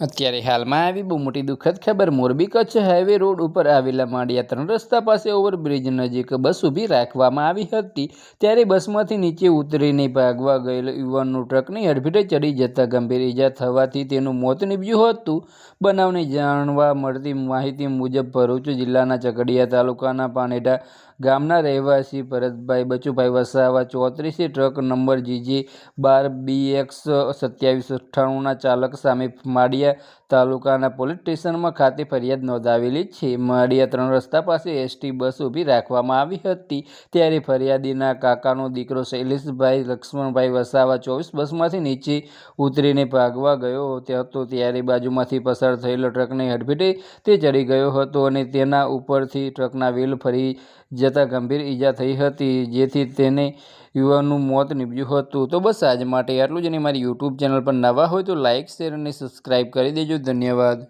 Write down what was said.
અત્યારે હાલમાં આવી બહુ મોટી દુઃખદ ખબર. મોરબી કચ્છ હાઈવે રોડ ઉપર આવેલા માળિયા ત્રણ રસ્તા પાસે ઓવરબ્રિજ નજીક બસ ઊભી રાખવામાં આવી હતી. ત્યારે બસમાંથી નીચે ઉતરીને ભાગવા ગયેલ યુવાનનું ટ્રકની અડફેટે ચડી જતા ગંભીર ઈજા થવાથી તેનું મોત નીપજ્યું હતું. બનાવને જાણવા મળતી માહિતી મુજબ ભરૂચ જિલ્લાના ઝઘડિયા તાલુકાના પાનેડા ગામના રહેવાસી ભરતભાઈ બચુભાઈ વસાવા ચોત્રીસે ટ્રક નંબર જીજી બાર બી એક્સ સત્યાવીસ અઠ્ઠાણુંના ચાલક સામે માળિયા તાલુકાના પોલીસ સ્ટેશનમાં ખાતે ફરિયાદ નોંધાવેલી છે. માળિયા ત્રણ રસ્તા પાસે એસટી બસ ઊભી રાખવામાં આવી હતી. ત્યારે ફરિયાદીના કાકાનો દીકરો શૈલેષભાઈ લક્ષ્મણભાઈ વસાવા ચોવીસ બસમાંથી નીચે ઉતરીને ભાગવા ગયો હતો. ત્યારે બાજુમાંથી પસાર થયેલો ટ્રકને હડફેટે તે ચડી ગયો હતો અને તેના ઉપરથી ટ્રકના વ્હીલ ફરી જતાં ગંભીર ઈજા થઈ હતી, જેથી તેને યુવાનનું મોત નીપજ્યું હતું. તો બસ આજ માટે આટલું જ અને મારી યુટ્યુબ ચેનલ પર નવા હોય તો લાઇક શેર અને સબસ્ક્રાઈબ કરી દેજો. ધન્યવાદ.